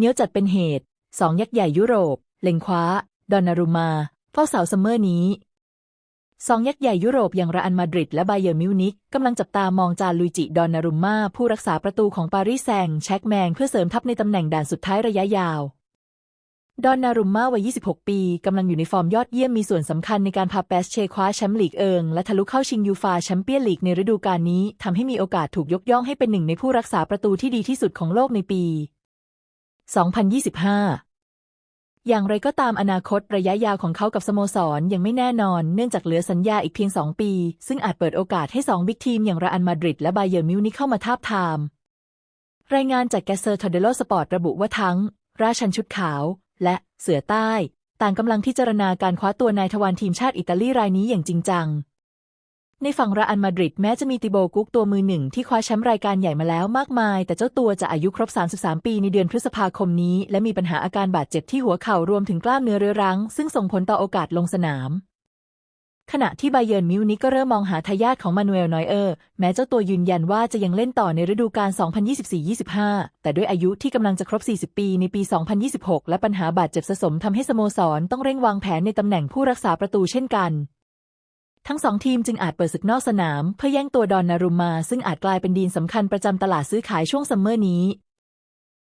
เนี้ยวจัดเป็นเหตุสองยักษ์ใหญ่ยุโรป เล็งคว้า ดอนนารุมาเฝ้าเสาซัมเมอร์นี้สองยักษ์ใหญ่ยุโรปอย่างระอันมาดริดและไบเยอร์มิวนิกกำลังจับตามองจาลุยจิ ดอนนารุมมาผู้รักษาประตูของปารีสแซงแช็กแมงเพื่อเสริมทัพในตำแหน่งด่านสุดท้ายระยะยาว ดอนนารุมมาวัย 26 ปีกำลังอยู่ในฟอร์มยอดเยี่ยมมีส่วนสำคัญในการพาแปสเชคว้าแชมป์ลีกเอิง และทะลุเข้าชิงยูฟาแชมเปี้ยนลีกในฤดูกาลนี้ทำให้มีโอกาสถูกยกย่องให้เป็นหนึ่งในผู้รักษาประตูที่ดีที่สุดของโลกในปี 2025 อย่างไรก็ตามอนาคตระยะยาวของเขากับสโมสรยังไม่แน่นอน เนื่องจากเหลือสัญญาอีกเพียง 2 ปี ซึ่งอาจเปิดโอกาสให้ 2 บิ๊กทีมอย่างรอันมาดริดและไบเยอร์มิวนิเข้ามาทาบทาม รายงานจากแกเซอร์ทอเดโลสปอร์ตระบุว่าทั้ง ราชันชุดขาว และเสือใต้ ต่างกำลังพิจารณาการคว้าตัวนายทวารทีมชาติอิตาลีรายนี้อย่างจริงจัง ในฝั่งระอันมาดริดแม้จะมีติโบกุกตัวมือหนึ่งที่คว้าแชมป์รายการใหญ่มาแล้วมากมาย แต่เจ้าตัวจะอายุครบ 33 ปีในเดือนพฤษภาคมนี้ และมีปัญหาอาการบาดเจ็บที่หัวเข่ารวมถึงกล้ามเนื้อเรื้อรัง ซึ่งส่งผลต่อโอกาสลงสนาม ขณะที่ไบเยร์นมิวนิกก็เริ่มมองหาทายาทของมานูเอลนอยเออร์ แม้เจ้าตัวยืนยันว่าจะยังเล่นต่อในฤดูกาล 2024-25 แต่ด้วยอายุที่กำลังจะครบ 40 ปีในปี 2026 และปัญหาบาดเจ็บสะสมทำให้สโมสรต้องเร่งวางแผนในตำแหน่งผู้รักษาประตูเช่นกัน ทั้งสองทีมจึงอาจเปิดศึกนอกสนาม เพื่อแย่งตัวดอนนารุมมา ซึ่งอาจกลายเป็นดีนสำคัญประจำตลาดซื้อขายช่วงซัมเมอร์นี้